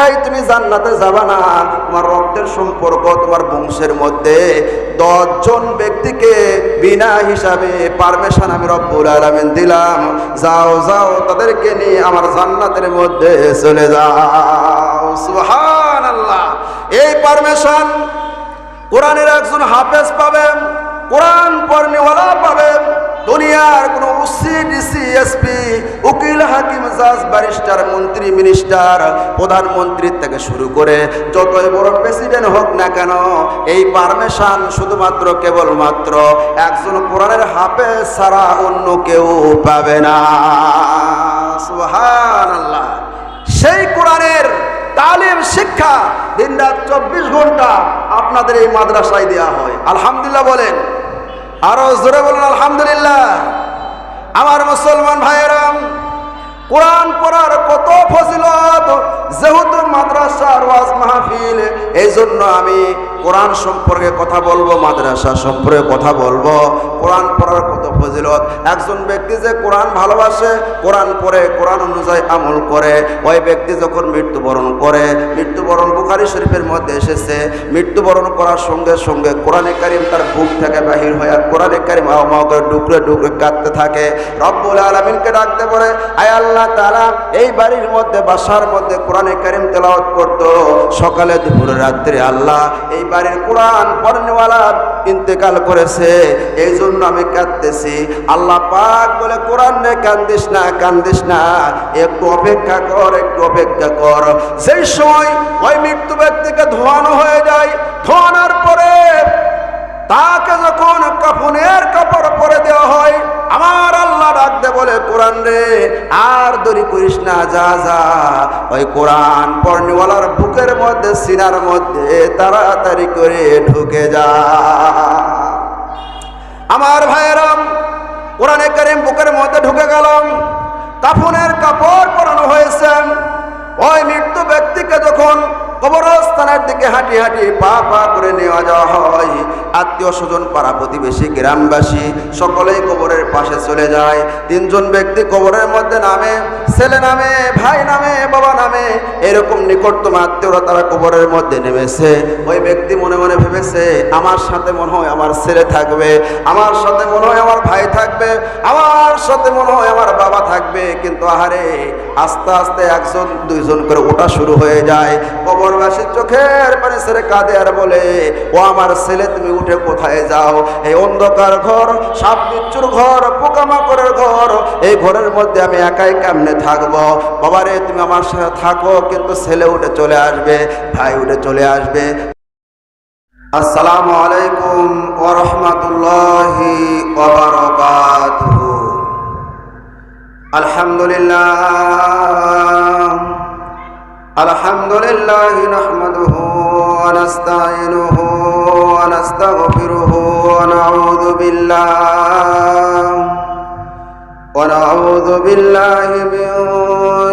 তাই তুমি জান্নাতে যাবা না। তোমার রক্তের সম্পর্ক তোমার বংশের মধ্যে দশজন ব্যক্তিকে বিনা হিসাবে পারমিশন আমি রব্বুল আলামিন দিলাম। যাও যাও, তাদেরকে নিয়ে আমার জান্নাতের মধ্যে চলে যাও। সুবহানাল্লাহ। এই পারমিশন কোরআনের একজন হাফেজ পাবেন, কোরআন পড়নেওয়ালা পাবেন। দুনিয়ার কোন ওসি ডিসি এসপি উকিল, হাকিম, জাজ, ব্যারিস্টার, মন্ত্রী, মিনিস্টার, প্রধানমন্ত্রী থেকে শুরু করে যতই বড় প্রেসিডেন্ট হোক না কেন, এই পারমিশন শুধুমাত্র কেবলমাত্র একজন কোরআনের হাফেজ ছাড়া অন্য কেউ পাবে না। সুবহানাল্লাহ। সেই কোরআনের তালিম, শিক্ষা দিন রাত চব্বিশ ঘণ্টা আপনাদের এই মাদ্রাসায় দেওয়া হয়। আলহামদুলিল্লাহ বলেন আরও জোরে বলুন আলহামদুলিল্লাহ। আমার মুসলমান ভাইয়েরাম কোরআন পড়ার কত ফজিলত, যেহেতু মাদ্রাসার ওয়াজ মাহফিল এই জন্য আমি কোরআন সম্পর্কে কথা বলব, মাদ্রাসা সম্পর্কে কথা বলব। কোরআন পড়ার কত ফজিলত? একজন ব্যক্তি যে কোরআন ভালোবাসে, কোরআন পড়ে, কোরআন অনুযায়ী আমল করে, ওই ব্যক্তি যখন মৃত্যুবরণ করে, মৃত্যুবরণ বুখারি শরীফের মধ্যে এসেছে, মৃত্যুবরণ করার সঙ্গে সঙ্গে কোরআনে কারিম তার বুক থেকে বাহির হয়ে কোরআনে কারিম মাও করে ডুকরে ডুকরে কাঁদতে থাকে। রব্বুল আলমিনকে ডাকতে পারে আয় আল্লাহ তারা এই বাড়ির মধ্যে বাসার মধ্যে কোরআনে কারিম তেলাওয়াত করতো। সকালে, দুপুরে, রাত্রে আল্লাহ এই বাড়ির কোরআন পড়নেওয়ালা ইন্তেকাল করেছে। এই জন্য আমি কাঁদতেছি। আল্লাহ পাক বলে, কোরআন রে, কান্দিস না কান্দিস না। একটু অপেক্ষা কর, একটু অপেক্ষা কর। সেই সময় ওই মৃত্যু ব্যক্তিকে ধোয়ানো হয়ে যায়, ধোয়ানোর পরে তাকে যখন কাফনের কাপড় পরে দেওয়া হয় আমার আল্লাহ ডাকতে বলে, কোরআন রে, আর দড়ি করিস না, যা যা। ওই কোরআন পর্ণিওয়ালার বুকের মধ্যে, সিনার মধ্যে তাড়াতাড়ি করে ঢুকে যা। আমার ভাইয়েরাম, কোরআনে কারিম বুকের মধ্যে ঢুকে গেলাম। কাফনের কাপড় পরানো হয়েছে। ওই মৃত্যু ব্যক্তিকে যখন কবরস্থানের দিকে হাঁটি হাঁটি পা পা করে নেওয়া যাওয়া হয়, আত্মীয় স্বজন, পাড়া প্রতিবেশী, গ্রামবাসী, সকলেই কবরের পাশে চলে যায়। তিনজন ব্যক্তি কবরের মধ্যে নামে, ছেলে নামে, ভাই নামে, বাবা নামে এরকম নিকটতম আত্মীয়রা তারা কবরের মধ্যে নেমেছে। ওই ব্যক্তি মনে মনে ভেবেছে, আমার সাথে মনে হয় আমার ছেলে থাকবে, আমার সাথে মনে হয় আমার ভাই থাকবে, আমার সাথে মনে হয় আমার বাবা থাকবে। কিন্তু আহারে, আস্তে আস্তে একজন, দুইজন করে ওটা শুরু হয়ে যায়। কবরবাসীর চোখের পানি ছেড়ে কাঁদে আর বলে, ও আমার ছেলে, তুমি উঠে কোথায় যাও? এই অন্ধকার ঘর সাপ বিচ্ছুর ঘর, পোকামাকড়ের ঘর, এই ঘরের মধ্যে আমি একাই কেমনে থাকব? বাবারে, তুমি আমার সাথে থাকো পর্যন্ত ছেলে উঠে চলে আসবে, ভাই উঠে চলে আসবে। আসসালামু আলাইকুম ওরহমতুল্লাহি আলহামদুলিল্লাহ। আলহামদুলিল্লাহ নাহমাদুহু বিল্লাহ। বিল্লাহি মিন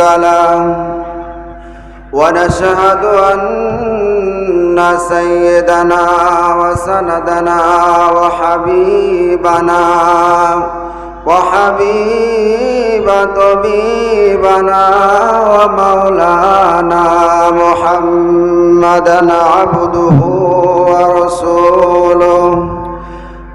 له ونشهد أن سيدنا وسندنا وحبيبنا وحبيب طبيبنا ومولانا محمدا عبده ورسوله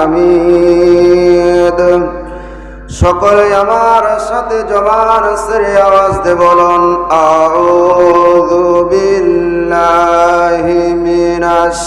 হামিদ সকলে আমার সাথে জবার সেরে আওয়াজ দে বলন আউযু বিল্লাহি মিনাশ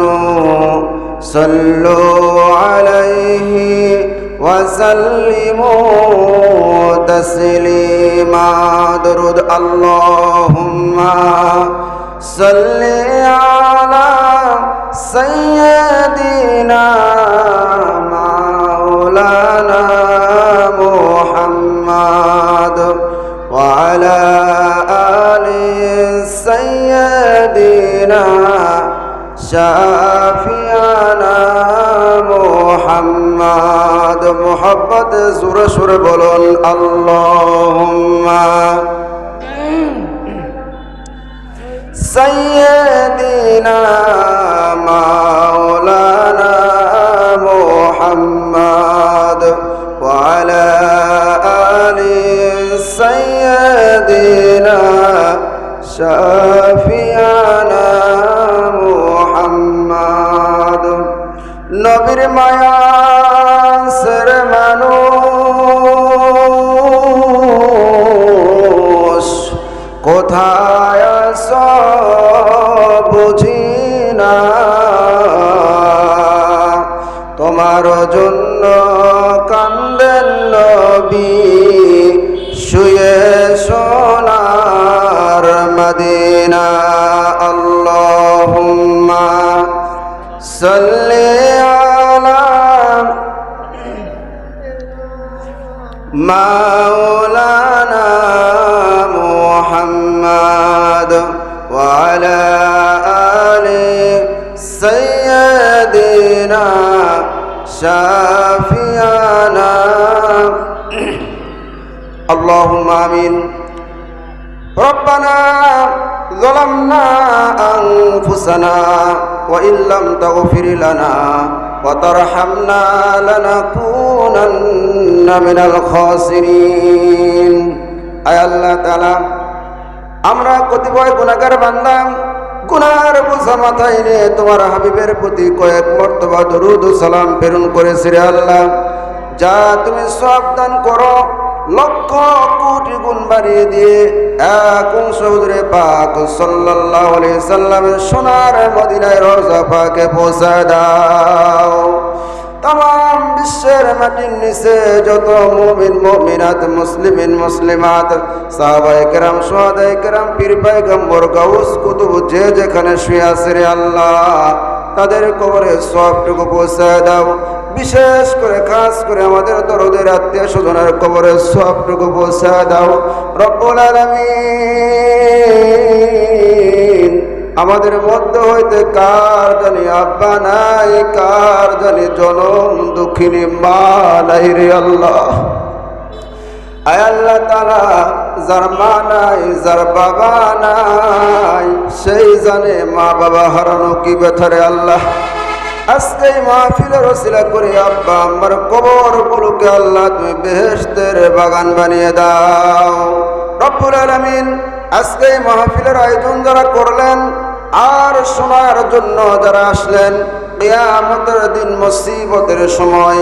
آمنوا صلوا عليه وسلموا تسليما. درود. اللهم صل على سيدنا مولانا محمد وعلى শাফিয়ানা মোহাম্মদ মোহাম্মদ সুরে সুরে বলুন আল্লাহুম্মা। সাইয়্যিদিনা মা وعلى آل سيدنا شافينا اللهم آمين ربنا ظلمنا أنفسنا وإن لم تغفر لنا وترحمنا لنكونن من الخاسرين أي الله تعالى আমরা কতিপয় গুণাগার বান্দাম গুনার বোঝা মাথায় নিয়ে তোমার হাবিবের প্রতি কয়েক মর্তবা দরুদ সালাম প্রেরণ করেছে রে আল্লাহ। যা তুমি সাবধান করো, লক্ষ কোটি গুণ বাড়িয়ে দিয়ে এক সৌদরে পাক আলাইহি সাল্লামের সোনার মদিনায় রোজা পাকে পৌঁছায় দাও। তাম বিশ্বের মাটির নিচে যত মুমিন, মুমিনাত, মুসলিমিন, মুসলিমাত সোহাদায়ে কেরাম, পীর পয়গম্বর, গাউস, কুতুব, যে যেখানে শুয়ে আছে রে আল্লাহ, তাদের কবরে সবটুকু পৌঁছায় দাও। বিশেষ করে, খাস করে আমাদের দরদের আত্মীয় স্বজনের কবরে সবটুকু পৌঁছায় দাও। রব্বুল আলামিন। আমাদের মধ্যে হইতে কার জানি আব্বা নাই, কার জানি জনম দুঃখিনী মা নাই রে আল্লাহ। আয় আল্লাহ তালা যার মা নাই, যার বাবা নাই, সেই জানে মা বাবা হারানো কি ব্যথারে আল্লাহ। আজকে মাহফিলের ওসিলা করে, আব্বা, আমার কবর গুলোকে আল্লাহ তুমি বেহেশতের বাগান বানিয়ে দাও। রব্বুল আলামিন আজকে মাহফিলের আয়োজন যারা করলেন আর শোনার জন্য যারা আসলেন কিয়ামতের দিন মুসিবতের সময়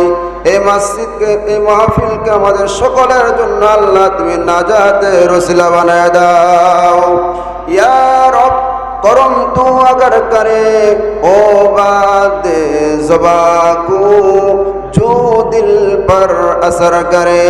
এই মসজিদকে এই মাহফিলকে আমাদের সকলের জন্য আল্লাহ তুমি নাজাতের রসিলা বানায় দাও ইয়া রব करम तू अगर करे ओ बात जबा को जो दिल पर असर करे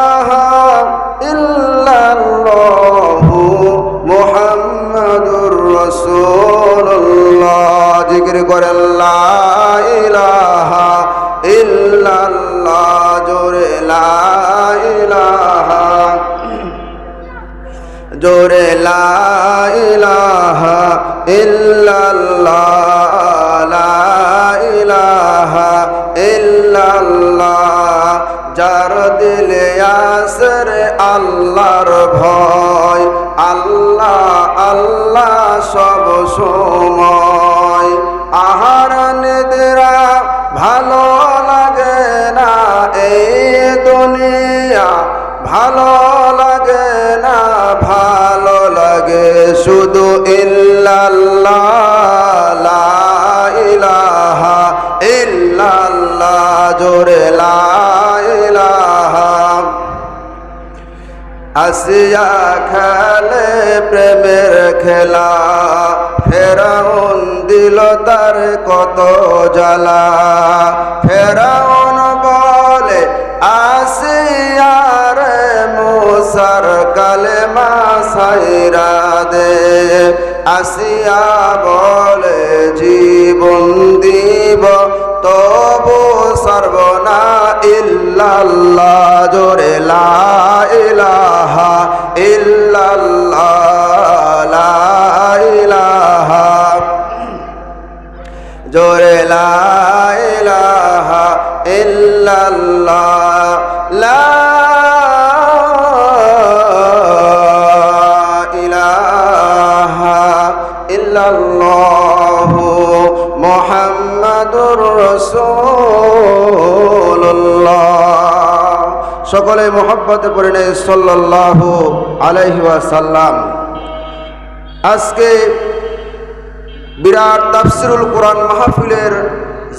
মুহাম্মাদুর রাসূলুল্লাহ। জিকির করে লা ইলাহা ইল্লাল্লাহ জোরে লা ইলাহা জোরে লা ইলাহা ইল্লাল্লাহ যার দিলে আসর আল্লাহর ভয়। আল্লাহ আল্লাহ সব সময়। আহার নিদ্রা ভালো লাগে না এই দুনিয়া। ভালো লাগে না, ভালো লাগে শুধু ইল্লাল্লাহ। আসিয়া খেলে প্রেমের খেলা। ফেরাউন দিল তার কত জ্বালা। ফেরাউন বলে আসিয়ার মুসার কালেমা সাইরা দে। আসিয়া বলে, জীবন দিব তবু সর্বনা ইল্লাল্লাহ জোরে লা সকলে মোহব্বতে পড়ে নেই, সাল্লাল্লাহু আলাইহি ওয়াসাল্লাম। আজকে বিরাট তাফসিরুল কোরআন মাহফিলের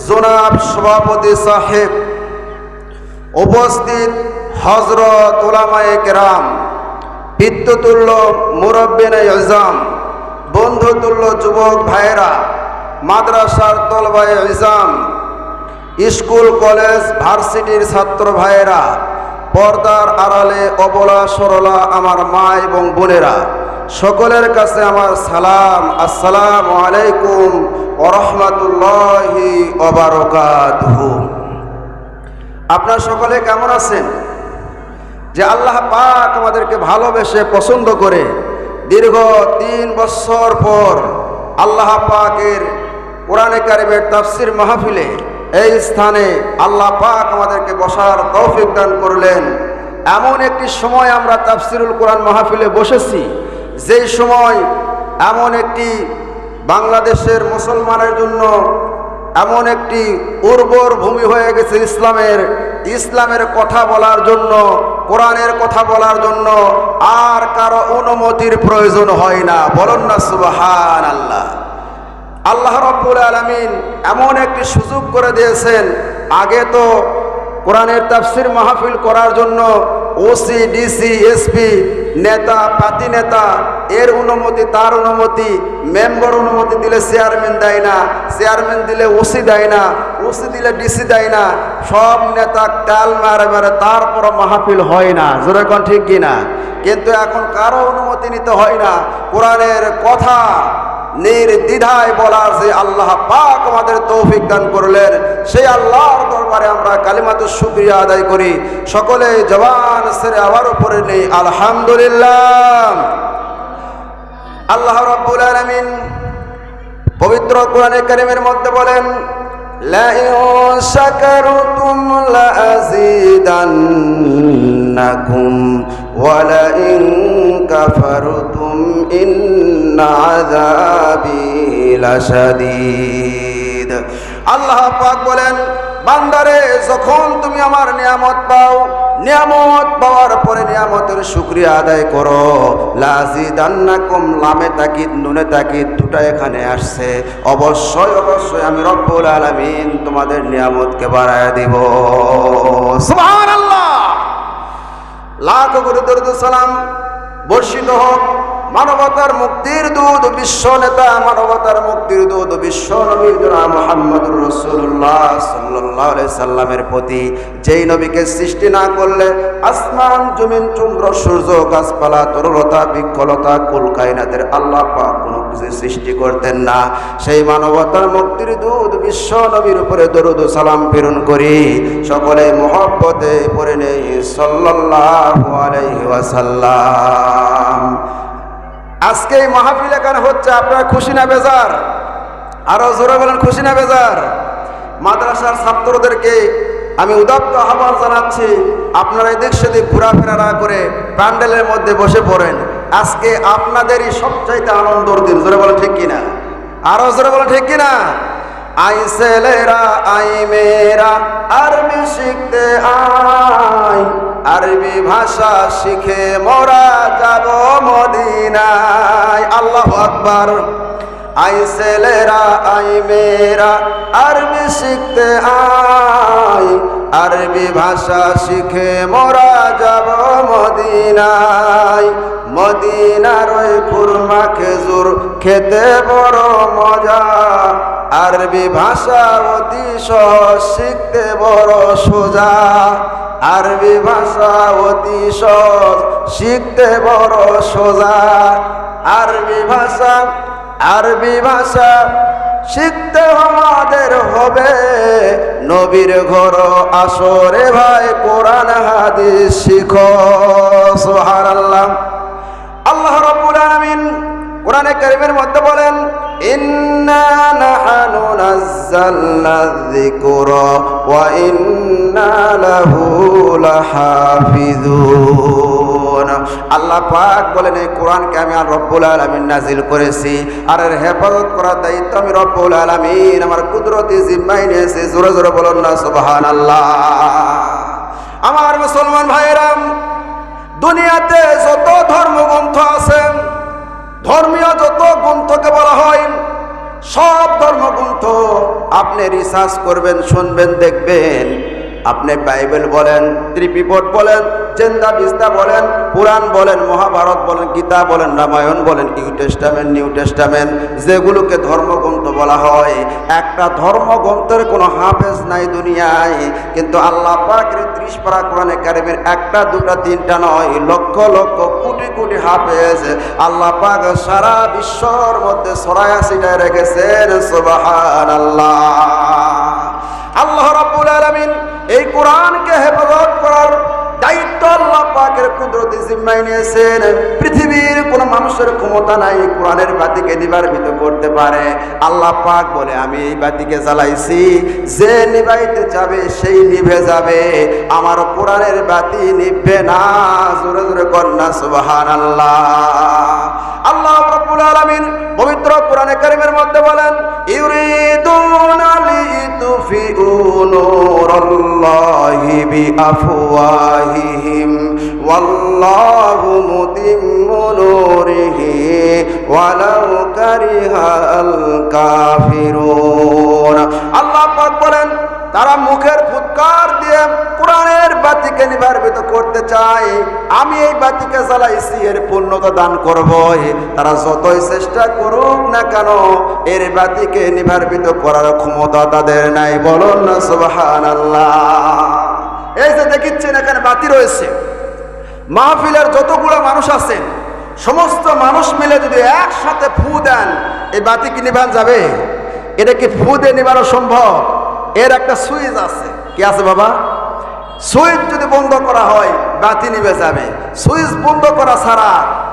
জোনাব সভাপতি সাহেব উপস্থিত হজরত ওলামায়ে কেরাম পিত্ততুল্য মুরব্বিন ইজাম বন্ধুতুল্য যুবক ভাইয়েরা, মাদ্রাসার তলবায় ইজাম স্কুল, কলেজ, ভার্সিটির ছাত্র ভাইয়েরা, পর্দার আড়ালে অবলা সরলা আমার মা এবং বোনেরা, সকলের কাছে আমার সালাম, আসসালাম আলাইকুম ওরহমতুল্লাহি অবারকাতুহু আপনার সকলে কেমন আছেন? যে আল্লাহ পাক আমাদেরকে ভালোবেসে পছন্দ করে দীর্ঘ তিন বছর পর আল্লাহ পাকের কোরআনে কারিমের তাফসির মাহফিলে এই স্থানে আল্লাহ পাক আমাদেরকে বসার তৌফিক দান করলেন। এমন একটি সময় আমরা তাফসিরুল কোরআন মাহফিলে বসেছি, যেই সময় এমন একটি বাংলাদেশের মুসলমানের জন্য এমন একটি উর্বর ভূমি হয়ে গেছে ইসলামের। ইসলামের কথা বলার জন্য, কোরআনের কথা বলার জন্য আর কারও অনুমতির প্রয়োজন হয় না। বলুন না সুবাহান আল্লাহ আল্লাহ রব্বুল আলমিন এমন একটি সুযোগ করে দিয়েছেন। আগে তো কোরআনের তাফসির মাহফিল করার জন্য ওসি ডিসি এসপি নেতা পাতি নেতা, এর অনুমতি, তার অনুমতি, মেম্বার অনুমতি দিলে চেয়ারম্যান দেয় না, চেয়ারম্যান দিলে ওসি দেয় না, ওসি দিলে ডিসি দেয় না, সব নেতা কাল মারে মারে তারপর মাহফিল হয় না যেরকম ঠিক কিনা? কিন্তু এখন কারও অনুমতি নিতে হয় না, কোরআনের কথা নির্দ্বিধায় বলার যে আল্লাহ পাক আমাদের তৌফিক দান করলেন সেই আল্লাহর দরবারে আমরা কালিমাতুর শুক্রিয়া আদায় করি সকলে জবান সেরে আবার উপরে নেই আলহামদুলিল্লাহ আল্লাহ রব্বুল আলামিন পবিত্র কোরআনে কারিমের মধ্যে বলেন لئن شكرتم لأزيدنكم ولئن كفرتم إن عذابي لشديد আল্লাহ পাক বলেন বান্দারে যখন তুমি আমার নিয়ামত পাও নিয়ামত পাওয়ার পরে নিয়ামতের শুক্রিয়া আদায় করো লাজি দান্নাকুম লামে তাকিদ নুনে তাকিদ দুটা এখানে আসছে অবশ্যই অবশ্যই আমি রব্বুল আলামিন তোমাদের নিয়ামতকে বাড়ায় দিব সুবহানাল্লাহ লাখ গুরুদরুদ সালাম বর্ষিত হোক মানবতার মুক্তির দুধ বিশ্ব নেতা, মানবতার মুক্তির দুধ বিশ্ব নবী মোহাম্মদ রসুল্লাহ সাল্লাহ সাল্লামের প্রতি। যেই নবীকে সৃষ্টি না করলে আসমান, জমিন, চন্দ্র, সূর্য, গাছপালা, তরুলতা বৃক্ষলতা কুলকাইনাদের আল্লাহ পাক কোনো কিছু সৃষ্টি করতেন না। সেই মানবতার মুক্তির দুধ বিশ্ব নবীর উপরে দরুদ সালাম প্রেরণ করি। সকলে মোহব্বতে পড়ে নেই সাল্লাল্লাহু আলাইহি ওয়াসাল্লাম। আজকে এই মাহফিল এখানে হচ্ছে? আপনারা খুশি না বেজার? আরও জোরে বলেন, খুশি না বেজার? মাদ্রাসার ছাত্রদেরকে আমি উদাত্ত আহ্বান জানাচ্ছি, আপনারা এদিক সেদিক ঘোরাফেরা না করে প্যান্ডেলের মধ্যে বসে পড়েন। আজকে আপনাদেরই সবচাইতে আনন্দর দিন। জোরে বলেন ঠিক কিনা? আরও জোরে বলেন ঠিক কিনা? আই ছেলেরা, আই মেয়েরা, আরবি শিখতে আয়। আরবি ভাষা শিখে মোরা যাব মদিনায়। আল্লাহ আকবার। আই ছেলেরা, আই মেয়েরা, আরবি শিখতে আয়। আরবি ভাষা শিখে মোরা যাব মদিনায়। মদিনার ওই খুরমা খেজুর খেতে বড় মজা। আরবি ভাষা অতি সহজ শিখতে বড় সোজা। আরবি ভাষা অতি সহজ শিখতে বড় সোজা। আরবি ভাষা আরবি ভাষা শিখতে আমাদের হবে। নবীর ঘর আসরে ভাই, কোরআন, হাদিস শিখো। সোহার আল্লাহ আল্লাহ রবুল আলামিন কোরআনে কারীমের মধ্যে বলেন, ইন্না নাযালনা যিকরা ওয়া ইন্না লাহু আল্লাহ পাক বলেন, এই কোরআনকে আমি আর রব্বুল আলামিন নাজিল করেছি। আর এর হেফাজত করার দায়িত্ব আমি রব্বুল আলামিন। আমার কুদরতি জিম্মায় নিয়েছি জোরে জোরে বলুন না, সুবহানাল্লাহ। আমার মুসলমান ভাইয়েরাম, দুনিয়াতে যত ধর্মগ্রন্থ আছে ধর্মীয় যত গ্রন্থকে বলা হয় সব ধর্মগ্রন্থ আপনি রিসার্চ করবেন শুনবেন দেখবেন। আপনি বাইবেল বলেন ত্রিপিপট বলেন চেন্দা বিস্তা বলেন, পুরাণ বলেন, মহাভারত বলেন, গীতা বলেন, রামায়ণ বলেন, ইউ টেস্টামেন্ট, নিউ টেস্টামেন্ট, যেগুলোকে ধর্মগ্রন্থ বলা হয়। একটা ধর্মগ্রন্থের কোনো হাফেজ নাই দুনিয়ায়, কিন্তু আল্লাহ পাকের ত্রিশ পারা কোরআনে কারিমের একটা, দুটা, তিনটা নয়, লক্ষ লক্ষ, কোটি কোটি হাফেজ আল্লাহ পাক সারা বিশ্বর মধ্যে সরায়া ছিটায় রেখেছেন সুবাহান আল্লাহ আল্লাহ রাব্বুল আলামিন এই কোরআনকে হেফাজত করার দায়িত্ব আল্লাহ পাকের কুদরতি জিম্মায় নিয়েছেন। পৃথিবীর কোনো মানুষের ক্ষমতা নাই কোরআনের বাতিকে নিবার্বিত করতে পারে। আল্লাহ পাক বলে, আমি এই বাতিকে জ্বালাইছি। যে নিবাইতে যাবে, সেই নিভে যাবে। আমার কোরআনের বাতি নিভবে না। জোরে জোরে কন্যা সুবহান আল্লাহ আল্লাহ রাব্বুল আলামিন পবিত্র কোরআনে কারিমের মধ্যে বলেন, ইউরিদুনা বিআফওয়াহিহিম ওয়াল্লাহু মুতিম্মু নূরিহি ওয়ালাউ কারিহাল কাফিরুন আল্লাহ পাক বলেন তারা মুখের ফুৎকার দিয়ে কোরআনের বাতিকে নিবার্বিত করতে চায়। আমি এই বাতিকে জ্বালাইছি এর পূর্ণতা দান করব। তারা যতই চেষ্টা করুক না কেন, এর বাতিকে নিবার্বিত করার ক্ষমতা তাদের নাই। বলুন না সুবহান এই যে দেখিচ্ছেন এখানে বাতি রয়েছে। মাহফিলের যতগুলো মানুষ আছেন, সমস্ত মানুষ মিলে যদি একসাথে ফু দেন, এই বাতি কি নিভান যাবে? এটা কি ফু দিয়ে নিবানো সম্ভব? এর একটা সুইচ আছে। কি আছে বাবা? সুইচ যদি বন্ধ করা হয়, বাতি নিভে যাবে। সুইচ বন্ধ করা ছাড়া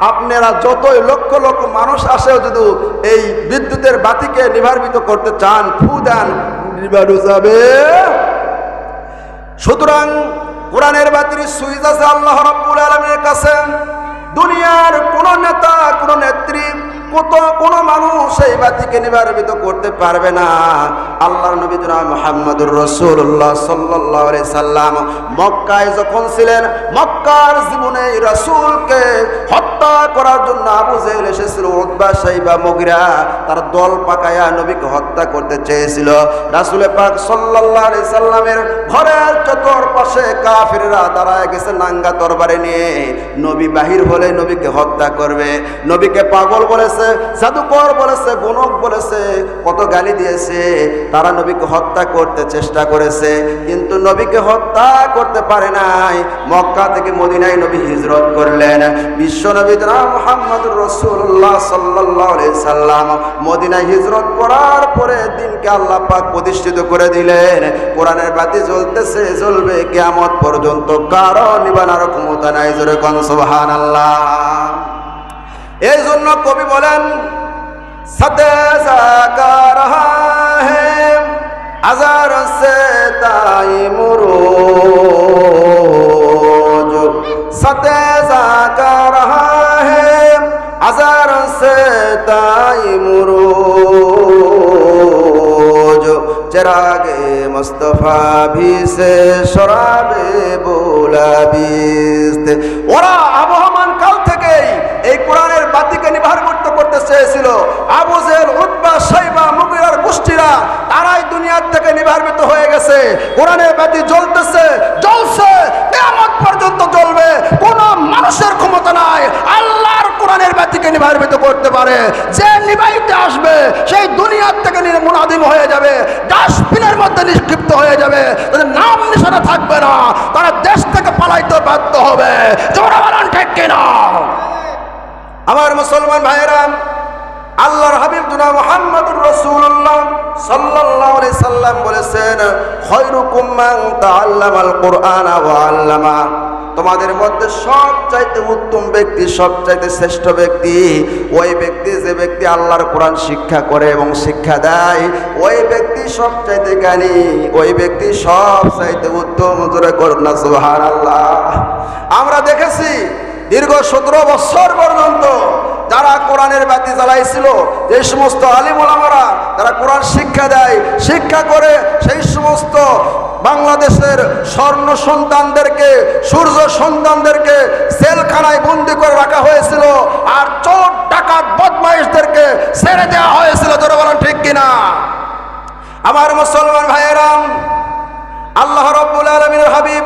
আপনারা যতই লক্ষ লক্ষ মানুষ আসেও যদি এই বিদ্যুতের বাতিকে নিভার্বিত করতে চান, ফু দেন, নিভানো যাবে। সুতরাং কোরআনের বাতির সুইজ আছে আল্লাহ রব্বুল আলমের কাছে। দুনিয়ার কোন নেতা কোন নেত্রী কত কোন মানুষ এই বাতিকে নিবারিত করতে পারবে না। আল্লাহর নবী মুহাম্মদুর সাল্লাল্লাহু সাল্লাম মক্কায় যখন ছিলেন, মক্কার জীবনে রাসূলকে হত্যা করার জন্য আবু জেহেল এসেছিল, উতবা সাইবা মুগিরা তার দল নবীকে হত্যা করতে চেয়েছিল। রাসূল পাক আলাইহি সাল্লামের ঘরের চতুর্পাশে কাফিররা দাঁড়ায় গেছে নাঙ্গা তরবারে নিয়ে। নবী বাহির হলে নবীকে হত্যা করবে। নবীকে পাগল বলেছে, জাদুকর বলেছে গণক বলেছে, কত গালি দিয়েছে। তারা নবীকে হত্যা করতে চেষ্টা করেছে, কিন্তু নবীকে হত্যা করতে পারে নাই। মক্কা থেকে মদিনায় নবী হিজরত করলেন। বিশ্ব নবী মোহাম্মদ রসুল্লাহ সাল্লাহ সাল্লাম, মদিনায় হিজরত করার পরে দিনকে আল্লাহ পাক প্রতিষ্ঠিত করে দিলেন। কোরআনের বাতি জ্বলতেছে, জ্বলবে কেয়ামত পর্যন্ত, কারও নিবানার ক্ষমতা নাই, জোরে কন সুবহান আল্লাহ এই জন্য কবি বলেন হে আজার সে তাই হে আজার সে তাই মুরোজ। চেরাগে মুস্তফা ভি সে শরাবে বোলাবিস্ত ওরা আবহমান কাল থেকেই এই কোরআনের বাতিকে নিভার করতে চেয়েছিল। আবু জেল উদ্বা সাইবা মুগিরার গোষ্ঠীরা, তারাই দুনিয়ার থেকে নিভার্বিত হয়ে গেছে। কোরআনের বাতি জ্বলতেছে, জ্বলছে কেমন পর্যন্ত জ্বলবে। কোন মানুষের ক্ষমতা নাই। আল্লাহর কোরআনের বাতিকে নিভার্বিত করতে পারে। যে নিবাইতে আসবে, সেই দুনিয়ার থেকে মুনাদিম হয়ে যাবে। ডাস্টবিনের মধ্যে নিক্ষিপ্ত হয়ে যাবে। নাম নিশানা থাকবে না। তারা দেশ থেকে পালাইতে বাধ্য হবে। জোরা বলেন ঠিক কিনা? আমার মুসলমান ভাইয়েরা আল্লাহর হাবিব জুনা মুহাম্মদুর রাসূলুল্লাহ সাল্লাল্লাহু আলাইহি সাল্লাম বলেছেন, খায়রুকুম মান তাআল্লামাল কুরআনা ওয়া আল্লামা। তোমাদের মধ্যে সবচাইতে উত্তম ব্যক্তি, সবচাইতে শ্রেষ্ঠ ব্যক্তি, ওই ব্যক্তি যে ব্যক্তি আল্লাহর কোরআন শিক্ষা করে এবং শিক্ষা দেয়, ওই ব্যক্তি সবচাইতে জ্ঞানী, ওই ব্যক্তি সব চাইতে উত্তম, জোরে করুন না সুবহানাল্লাহ। আমরা দেখেছি দীর্ঘ সতেরো বছর পর্যন্ত যারা কোরআনের বাতি জ্বালাইছিল, যে সমস্ত আলিমুলামারা তারা কোরআন শিক্ষা দেয়, শিক্ষা করে সেই সমস্ত বাংলাদেশের স্বর্ণ সন্তানদেরকে, সূর্য সন্তানদেরকে সেলখানায় বন্দি করে রাখা হয়েছিল আর চোর, ডাকাত, বদমাইশদেরকে ছেড়ে দেওয়া হয়েছিল। তোরা বলেন ঠিক কিনা? আমার মুসলমান ভাইয়েরাম, আল্লাহ রব্বুল আলমিনের হাবিব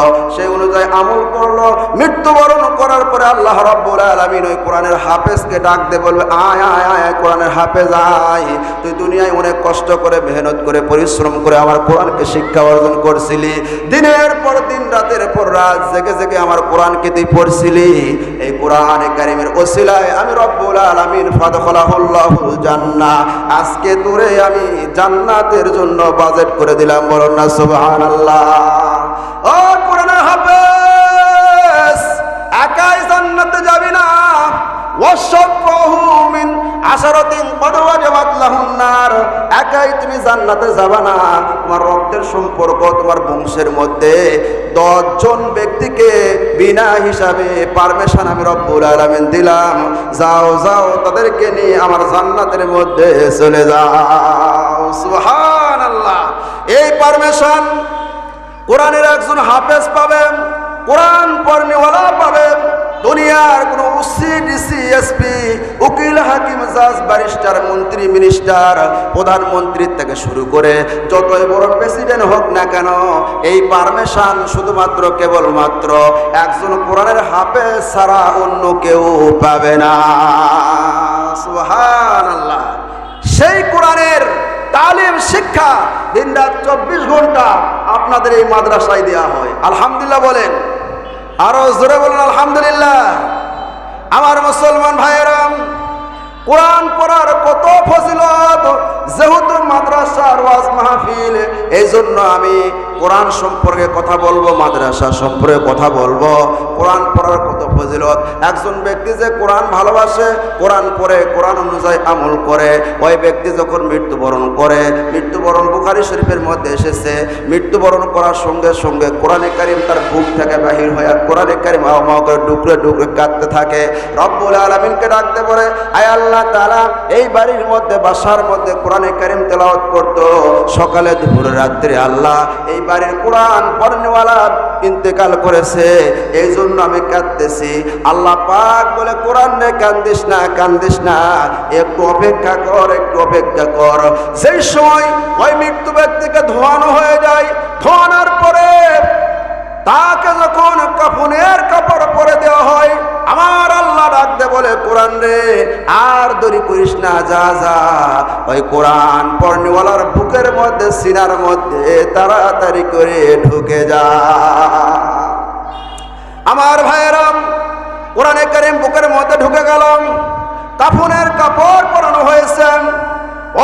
সেই অনুযায়ী আমল করল। মৃত্যুবরণ করার পরে আল্লাহ রব্বুল আলামিন ওই কোরআনের হাফেজকে ডাক দে বলবে আয় আয় আয় কোরআনের হাফেজ, আয়। তুই দুনিয়ায় অনেক কষ্ট করে, মেহনত করে, পরিশ্রম করে আমার কোরআনকে শিক্ষা অর্জন করছিলি। দিনের পর দিন, রাতের পর রাত, জেগে জেগে আমার কোরআনকে তুই পড়ছিলি। এই কোরআনে কারিমের ওসিলায় আমি রব্বুল আলামিন ফাদখালাহুল্লাহুল জান্নাহ। আজকে তোরে আমি জান্নাতের জন্য বাজেট করে দিলাম, বলুন না সুবহানাল্লাহ। ও আশারাতিন একাই তুমি যাবা না। তোমার রক্তের সম্পর্ক তোমার বংশের মধ্যে দশজন ব্যক্তিকে বিনা হিসাবে পারমিশন আমি দিলাম। যাও যাও, তাদেরকে নিয়ে আমার জান্নাতের মধ্যে চলে যাও। সুবহানাল্লাহ। এই পারমিশন কোরআনের একজন হাফেজ পাবেন, কোরআন পড়নেওয়ালা পাবেন। দুনিয়ার কোনো উসি ডিসি এসপি উকিল, হাকিম, জাজ, ব্যারিস্টার, মন্ত্রী, মিনিস্টার প্রধানমন্ত্রীর থেকে শুরু করে যতই বড় প্রেসিডেন্ট হোক না কেন, এই পারমিশন শুধুমাত্র কেবলমাত্র একজন কোরআনের হাফে ছাড়া অন্য কেউ পাবে না। সুবহানাল্লাহ। সেই কোরআনের তালিম, শিক্ষা দিন রাত চব্বিশ ঘণ্টা আপনাদের এই মাদ্রাসায় দেওয়া হয়। আলহামদুলিল্লাহ বলেন আরও জোরে বলুন আলহামদুলিল্লাহ। আমার মুসলমান ভাইয়েরাম কোরআন পড়ার কত ফজিলত যেহেতু ওয়াজ মাহফিল এই জন্য আমি কোরআন সম্পর্কে কথা বলব, মাদ্রাসা সম্পর্কে কথা বলব। কোরআন পড়ার কত ফজিলত? একজন ব্যক্তি যে কোরআন ভালোবাসে, কোরআন পড়ে, কোরআন অনুযায়ী আমল করে, ওই ব্যক্তি যখন মৃত্যুবরণ করে, মৃত্যুবরণ বুখারি শরীফের মধ্যে এসেছে, মৃত্যুবরণ করার সঙ্গে সঙ্গে কোরআনে কারিম তার বুক থেকে বাহির হয়ে কোরআনে কারিম আহমা করে ডুকরে ডুকরে কাঁদতে থাকে। রব্বুল আলমিনকে ডাকতে পারে আয় আল্লাহ তালা এই বাড়ির মধ্যে, বাসার মধ্যে কোরআনে কারিম তেলাওয়াত করতো। সকালে, দুপুরে, রাত্রে আল্লাহ এই বাড়ির কোরআন পড়নেওয়ালা ইন্তেকাল করেছে। এই জন্য আমি কাঁদতেছি। আল্লাহ পাক বলে, কোরআন নে কান্দিস না কান্দিস না। একটু অপেক্ষা কর, একটু অপেক্ষা কর। সেই সময় ওই মৃত্যু ব্যক্তিকে ধোয়ানো হয়ে যায়, ধোয়ানোর পরে তাকে যখন কাফনের কাপড় পরে দেওয়া হয়, আমার আল্লাহ ডাকতে বলে, কোরআন রে, আর দড়ি করিস না, যা যা। ওই কোরআন পর্ণিওয়ালার বুকের মধ্যে, সিনার মধ্যে তাড়াতাড়ি করে ঢুকে যা। আমার ভাইয়েরাম, কোরআনে কারিম বুকের মধ্যে ঢুকে গেলাম। কাফনের কাপড় পরানো হয়েছে।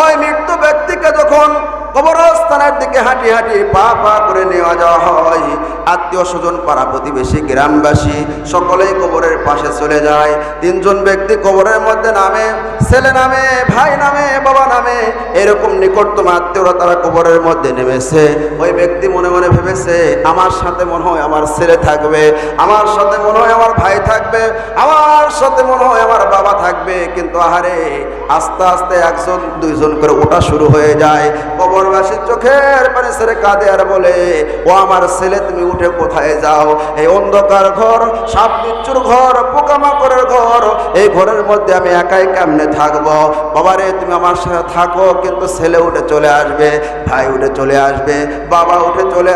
ওই মৃত্যু ব্যক্তিকে যখন কবরস্থানের দিকে হাঁটি হাঁটি পা পা করে নেওয়া যাওয়া হয়। আত্মীয় স্বজন, পাড়া প্রতিবেশী, গ্রামবাসী সকলেই কবরের পাশে চলে যায়। তিনজন ব্যক্তি কবরের মধ্যে নামে, ছেলে নামে, ভাই নামে, বাবা নামে, এরকম নিকটতম আত্মীয়রা তারা কবরের মধ্যে নেমেছে। ওই ব্যক্তি মনে মনে ভেবেছে, আমার সাথে মনে হয় আমার ছেলে থাকবে, আমার সাথে মনে হয় আমার ভাই থাকবে, আমার সাথে মনে হয় আমার বাবা থাকবে। কিন্তু আহারে, আস্তে আস্তে একজন, দুইজন করে ওটা শুরু হয়ে যায়। কবরবাসীর চোখের পানি সেরে কাঁদে আর বলে, ও আমার ছেলে, তুমি উঠে কোথায় যাও? এই অন্ধকার ঘর সাপ বিচ্ছুর ঘর, পোকামাকড়ের ঘর, এই ঘরের মধ্যে আমি একাই কেমনে থাকব? বাবারে, তুমি আমার সাথে থাকো, কিন্তু ছেলে উঠে চলে আসবে, ভাই উঠে চলে আসবে, বাবা উঠে চলে